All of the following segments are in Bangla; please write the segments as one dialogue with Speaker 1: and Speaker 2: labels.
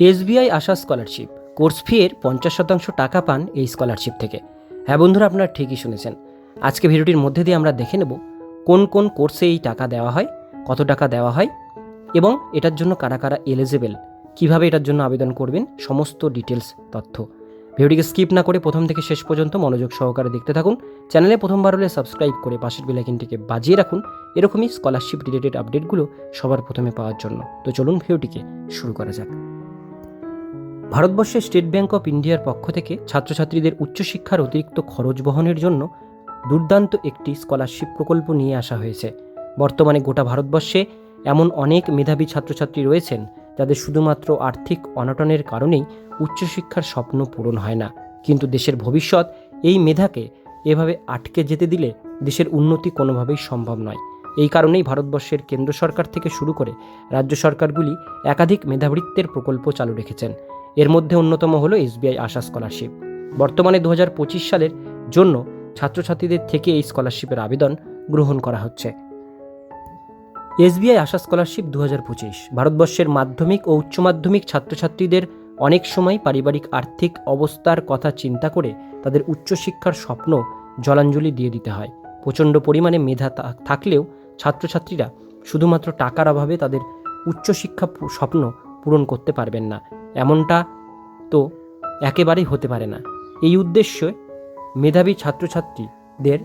Speaker 1: SBI Asha scholarship. Course fee এর পঞ্চাশ শতাংশ টাকা পান এই স্কলারশিপ থেকে। হ্যাঁ বন্ধুরা, আপনারা ঠিকই শুনেছেন। আজকে ভিডিওটির মধ্যে দিয়ে আমরা দেখে নেব কোন কোন কোর্সে এই টাকা দেওয়া হয়, কত টাকা দেওয়া হয় এবং এটার জন্য কারা কারা এলিজেবল কীভাবে এটার জন্য আবেদন করবেন, সমস্ত ডিটেলস তথ্য। ভিডিওটিকে স্কিপ না করে প্রথম থেকে শেষ পর্যন্ত মনোযোগ সহকারে দেখতে থাকুন। চ্যানেলে প্রথমবার হলে সাবস্ক্রাইব করে পাশের বেলাইকিনটিকে বাজিয়ে রাখুন। এরকমই স্কলারশিপ রিলেটেড আপডেটগুলো সবার প্রথমে পাওয়ার জন্য। তো চলুন ভিডিওটিকে শুরু করা যাক। ভারতবর্ষের স্টেট ব্যাংক অফ ইন্ডিয়ার পক্ষ থেকে ছাত্রছাত্রীদের উচ্চশিক্ষার অতিরিক্ত খরচ বহনের জন্য দুর্দান্ত একটি স্কলারশিপ প্রকল্প নিয়ে আসা হয়েছে। বর্তমানে গোটা ভারতবর্ষে এমন অনেক মেধাবী ছাত্রছাত্রী রয়েছেন, যাদের শুধুমাত্র আর্থিক অনটনের কারণেই উচ্চশিক্ষার স্বপ্ন পূরণ হয় না। কিন্তু দেশের ভবিষ্যৎ এই মেধাকে এভাবে আটকে যেতে দিলে দেশের উন্নতি কোনোভাবেই সম্ভব নয়। এই কারণেই ভারতবর্ষের কেন্দ্র সরকার থেকে শুরু করে রাজ্য সরকারগুলি একাধিক মেধাবৃত্তের প্রকল্প চালু রেখেছেন। এর মধ্যে অন্যতম হলো এসবিআই আশা স্কলারশিপ। বর্তমানে দু হাজার পঁচিশ সালের জন্য ছাত্রছাত্রীদের থেকে এই স্কলারশিপের আবেদন গ্রহণ করা হচ্ছে। এসবিআই আশা স্কলারশিপ দু হাজার পঁচিশ, ভারতবর্ষের মাধ্যমিক ও উচ্চ মাধ্যমিক ছাত্রছাত্রীদের অনেক সময় পারিবারিক আর্থিক অবস্থার কথা চিন্তা করে তাদের উচ্চশিক্ষার স্বপ্ন জলাঞ্জলি দিয়ে দিতে হয়। প্রচণ্ড পরিমাণে মেধা থাকলেও ছাত্রছাত্রীরা শুধুমাত্র টাকার অভাবে তাদের উচ্চশিক্ষা স্বপ্ন পূরণ করতে পারবেন না। এমনটা তো একেবারেই হতে পারে না। এই উদ্দেশ্যে মেধাবী ছাত্রছাত্রীদের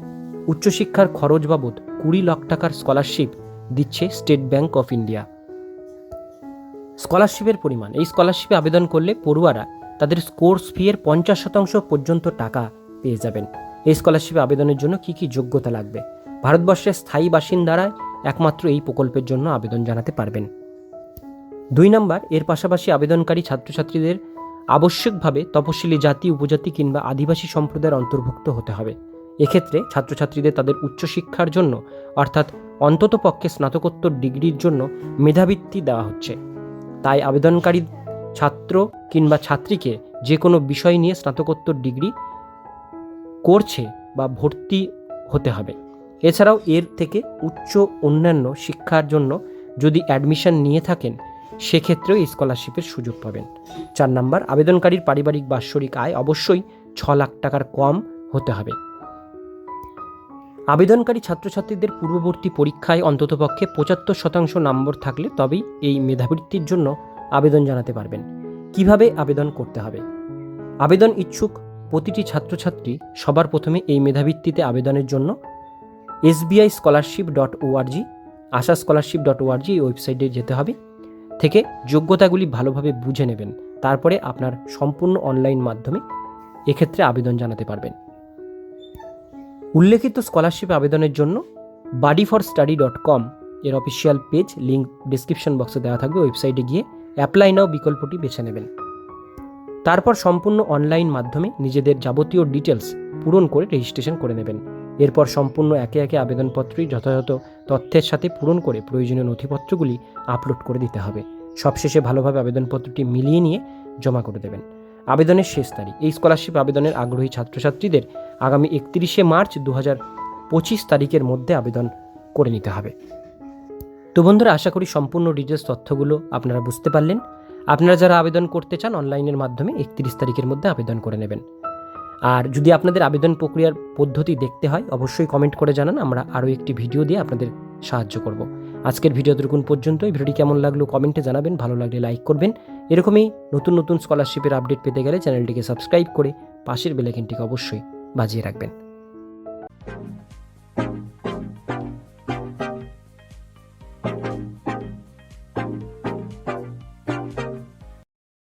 Speaker 1: উচ্চশিক্ষার খরচ বাবদ কুড়ি লাখ টাকার স্কলারশিপ দিচ্ছে স্টেট ব্যাংক অফ ইন্ডিয়া। স্কলারশিপের পরিমাণ, এই স্কলারশিপে আবেদন করলে পড়ুয়ারা তাদের কোর্স ফি এর পঞ্চাশ শতাংশ পর্যন্ত টাকা পেয়ে যাবেন। এই স্কলারশিপে আবেদনের জন্য কি কি যোগ্যতা লাগবে? ভারতবর্ষের স্থায়ী বাসিন্দারা একমাত্র এই প্রকল্পের জন্য আবেদন জানাতে পারবেন। দুই নম্বর, এর পাশাপাশি আবেদনকারী ছাত্রছাত্রীদের আবশ্যিকভাবে তপশিলি জাতি, উপজাতি কিংবা আদিবাসী সম্প্রদায়ের অন্তর্ভুক্ত হতে হবে। এক্ষেত্রে ছাত্রছাত্রীদের তাদের উচ্চশিক্ষার জন্য, অর্থাৎ অন্ততপক্ষে স্নাতকোত্তর ডিগ্রির জন্য মেধাবৃত্তি দেওয়া হচ্ছে। তাই আবেদনকারী ছাত্র কিংবা ছাত্রীকে যে কোনো বিষয় নিয়ে স্নাতকোত্তর ডিগ্রি করছে বা ভর্তি হতে হবে। এছাড়াও এর থেকে উচ্চ অন্যান্য শিক্ষার জন্য যদি অ্যাডমিশন নিয়ে থাকেন সেক্ষেত্রেও এই স্কলারশিপের সুযোগ পাবেন। চার নাম্বার, আবেদনকারীর পারিবারিক বাৎসরিক আয় অবশ্যই ছ লাখ টাকার কম হতে হবে। আবেদনকারী ছাত্রছাত্রীদের পূর্ববর্তী পরীক্ষায় অন্ততপক্ষে পঁচাত্তর শতাংশ নম্বর থাকলে তবেই এই মেধাবৃত্তির জন্য আবেদন জানাতে পারবেন। কীভাবে আবেদন করতে হবে? আবেদন ইচ্ছুক প্রতিটি ছাত্রছাত্রী সবার প্রথমে এই মেধাবৃত্তিতে আবেদনের জন্য SBI scholarship dot ORG Asha scholarship dot ORG এই ওয়েবসাইটে যেতে হবে। থেকে যোগ্যতাগুলি ভালোভাবে বুঝে নেবেন, তারপরে আপনার সম্পূর্ণ অনলাইন মাধ্যমে এক্ষেত্রে আবেদন জানাতে পারবেন। উল্লেখিত স্কলারশিপ আবেদনের জন্য buddy for study dot com এর অফিসিয়াল পেজ লিঙ্ক ডিসক্রিপশন বক্সে দেওয়া থাকবে ওয়েবসাইটে গিয়ে অ্যাপ্লাই নাও বিকল্পটি বেছে নেবেন। তারপর সম্পূর্ণ অনলাইন মাধ্যমে নিজেদের যাবতীয় ডিটেলস পূরণ করে রেজিস্ট্রেশন করে নেবেন। এরপর সম্পূর্ণ একে একে আবেদনপত্রই যথাযথ তথ্যের সাথে পূরণ করে প্রয়োজনীয় নথিপত্রগুলি আপলোড করে দিতে হবে। সবশেষে ভালোভাবে আবেদনপত্রটি মিলিয়ে নিয়ে জমা করে দেবেন। আবেদনের শেষ তারিখ। এই স্কলারশিপ আবেদনের আগ্রহী ছাত্রছাত্রীদের আগামী একত্রিশে মার্চ দু পঁচিশ তারিখের মধ্যে আবেদন করে নিতে হবে। তো বন্ধুরা, আশা করি সম্পূর্ণ ডিটেলস তথ্যগুলো আপনারা বুঝতে পারলেন। আপনারা যারা আবেদন করতে চান, অনলাইনের মাধ্যমে একত্রিশ তারিখের মধ্যে আবেদন করে নেবেন। আর যদি আপনাদের আবেদন প্রক্রিয়ার পদ্ধতি দেখতে হয়, অবশ্যই কমেন্ট করে জানান, আমরা আরও একটি ভিডিও দিয়ে আপনাদের সাহায্য করব। আজকের ভিডিও দুর্গুণ পর্যন্ত এই ভিডিওটি কেমন লাগল কমেন্টে জানাবেন, ভালো লাগলে লাইক করবেন। এরকমই নতুন নতুন স্কলারশিপের আপডেট পেতে গেলে চ্যানেলটিকে সাবস্ক্রাইব করে পাশের বেলাইকিনটিকে অবশ্যই বাজিয়ে রাখবেন।